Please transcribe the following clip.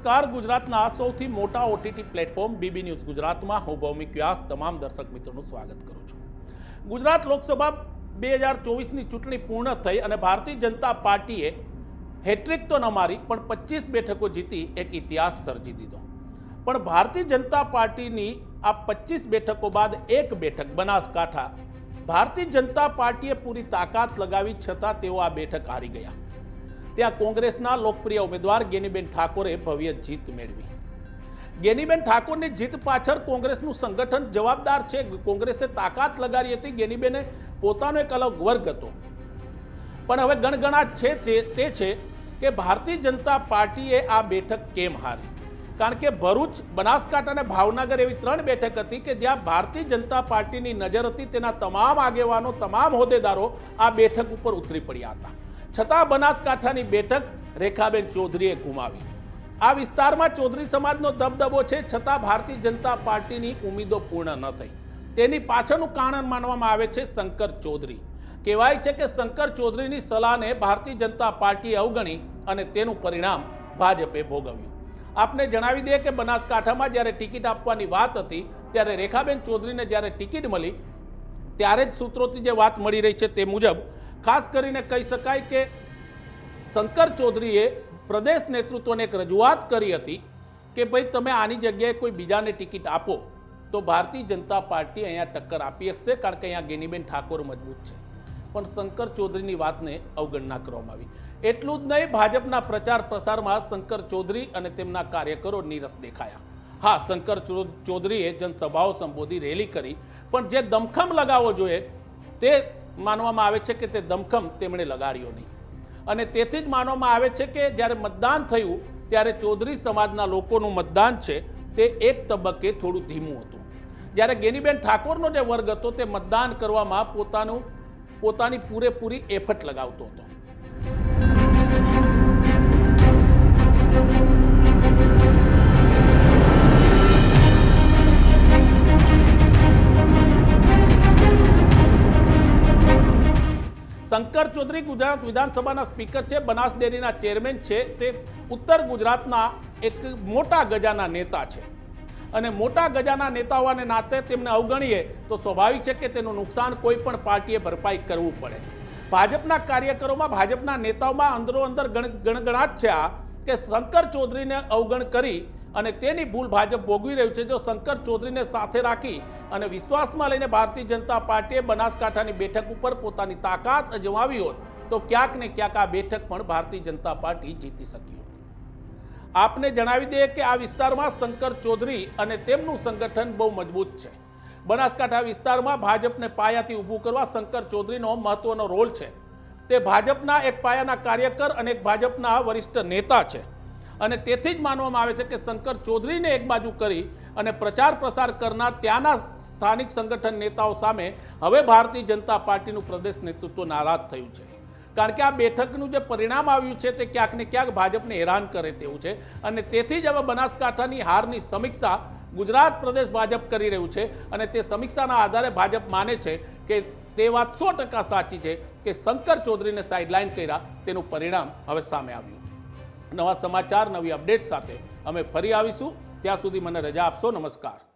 નમસ્કાર. ગુજરાતના સૌથી મોટા ઓટીટી પ્લેટફોર્મ બીબી ન્યૂઝ ગુજરાતમાં હું ભૌમિક વ્યાસ. તમામ દર્શક મિત્રોનું સ્વાગત કરું છું. ગુજરાત લોકસભા બે હજાર ચોવીસની ચૂંટણી પૂર્ણ થઈ અને ભારતીય જનતા પાર્ટીએ હેટ્રિક તો ન મારી, પણ પચીસ બેઠકો જીતી એક ઇતિહાસ સર્જી દીધો. પણ ભારતીય જનતા પાર્ટીની આ પચીસ બેઠકો બાદ એક બેઠક બનાસકાંઠા. ભારતીય જનતા પાર્ટીએ પૂરી તાકાત લગાવી, છતાં તેઓ આ બેઠક હારી ગયા. ત્યાં કોંગ્રેસના લોકપ્રિય ઉમેદવાર ગેનીબેન ઠાકોરે ભવ્ય જીત મેળવી. ગેનીબેન ઠાકોરની જીત પાછળ કોંગ્રેસનું સંગઠન જવાબદાર છે. કોંગ્રેસે તાકાત લગાડી હતી. ગેનીબેને પોતાનો એક અલગ વર્ગ હતો. પણ હવે ગણગણાટ છે તે- તે છે કે ભારતીય જનતા પાર્ટીએ આ બેઠક કેમ હારી? કારણ કે ભરૂચ, બનાસકાંઠા અને ભાવનગર એવી ત્રણ બેઠક હતી કે જ્યાં ભારતીય જનતા પાર્ટીની નજર હતી. તેના તમામ આગેવાનો, તમામ હોદ્દેદારો આ બેઠક ઉપર ઉતરી પડ્યા હતા. છતાં બનાસકાંઠાની બેઠક રેખાબેન ચૌધરીએ ગુમાવી. આ વિસ્તારમાં ચૌધરી સમાજનો દબદબો છે, છતાં ભારતીય જનતા પાર્ટીની ઉમેદો પૂર્ણ ન થઈ. તેની પાછળનું કારણ માનવામાં આવે છે શંકર ચૌધરી. કહેવાય છે કે શંકર ચૌધરીની સલાહને ભારતીય જનતા પાર્ટીએ અવગણી અને તેનું પરિણામ ભાજપે ભોગવ્યું. આપને જણાવી દઈએ કે બનાસકાંઠામાં જ્યારે ટિકિટ આપવાની વાત હતી, ત્યારે રેખાબેન ચૌધરીને જ્યારે ટિકિટ મળી, ત્યારે જ સૂત્રોથી જે વાત મળી રહી છે તે મુજબ ખાસ કરીને કહી શકાય કે શંકર ચૌધરીએ પ્રદેશ નેતૃત્વને એક રજૂઆત કરી હતી કે ભાઈ તમે આની જગ્યાએ કોઈ બીજાને ટિકિટ આપો, તો ભારતીય જનતા પાર્ટી અહીંયા ટક્કર આપી શકશે કારણ કે અહીંયા ગેનીબેન ઠાકોર મજબૂત છે. પણ શંકર ચૌધરીની વાતને અવગણના કરવામાં આવી. એટલું જ નહીં, ભાજપના પ્રચાર પ્રસારમાં શંકર ચૌધરી અને તેમના કાર્યકરો નીરસ દેખાયા. હા, શંકર ચૌધરીએ જનસભાઓ સંબોધી રેલી કરી, પણ જે દમખમ લગાવવો જોઈએ, તે માનવામાં આવે છે કે તે દમખમ તેમણે લગાડ્યો નહીં. અને તેથી જ માનવામાં આવે છે કે જ્યારે મતદાન થયું, ત્યારે ચૌધરી સમાજના લોકોનું મતદાન છે, તે એક તબક્કે થોડું ધીમું હતું. જ્યારે ગેનીબેન ઠાકોરનો જે વર્ગ હતો, તે મતદાન કરવામાં પોતાનું, પોતાની પૂરેપૂરી એફર્ટ લગાવતો હતો. શંકર ચૌધરી ગુજરાત વિધાનસભાના સ્પીકર છે, બનાસ ડેરીના ચેરમેન છે, તે ઉત્તર ગુજરાતના એક મોટા ગજાના નેતા છે. અને મોટા ગજાના નેતા હોવાને નાતે તેમને અવગણીએ તો સ્વાભાવિક છે કે તેનું નુકસાન કોઈ પણ પાર્ટીએ ભરપાઈ કરવું પડે. ભાજપના કાર્યકરોમાં, ભાજપના નેતાઓમાં અંદરો અંદર ગણ ગણગણાટ છે આ, કે શંકર ચૌધરીને અવગણ કરી અને તેની ભૂલ ભાજપ ભોગવી રહ્યું છે જો શંકર ચૌધરીને સાથે રાખી અને વિશ્વાસમાં લઈને ભારતીય જનતા પાર્ટીએ બનાસકાંઠાની બેઠક ઉપર પોતાની તાકાત અજમાવી હોત, તો ક્યાંક ને ક્યાંક આ બેઠક પણ ભારતીય જનતા પાર્ટી જીતી શકી હોત. આપને જણાવી દઈએ કે આ વિસ્તારમાં શંકર ચૌધરી અને તેમનું સંગઠન બહુ મજબૂત છે. બનાસકાંઠા વિસ્તારમાં ભાજપને પાયાથી ઊભું કરવા શંકર ચૌધરીનો મહત્વનો રોલ છે. તે ભાજપના એક પાયાના કાર્યકર અને એક ભાજપના વરિષ્ઠ નેતા છે. અને તેથી જ માનવામાં આવે છે કે શંકર ચૌધરીને એક બાજુ કરી અને પ્રચાર પ્રસાર કરનાર ત્યાંના સ્થાનિક સંગઠન નેતાઓ સામે હવે ભારતીય જનતા પાર્ટીનું પ્રદેશ નેતૃત્વ નારાજ થયું છે. કારણ કે આ બેઠકનું જે પરિણામ આવ્યું છે તે ક્યાંક ને ક્યાંક ભાજપને હેરાન કરે તેવું છે અને તેથી જ હવે બનાસકાંઠાની હારની સમીક્ષા ગુજરાત પ્રદેશ ભાજપ કરી રહ્યું છે અને તે સમીક્ષાના આધારે ભાજપ માને છે કે તે વાત સો સાચી છે કે શંકર ચૌધરીને સાઇડલાઇન કર્યા તેનું પરિણામ હવે સામે આવ્યું. નવા સમાચાર નવી અપડેટ સાથે અમે ફરી આવીશું. ત્યાં સુધી મને રજા આપશો. નમસ્કાર.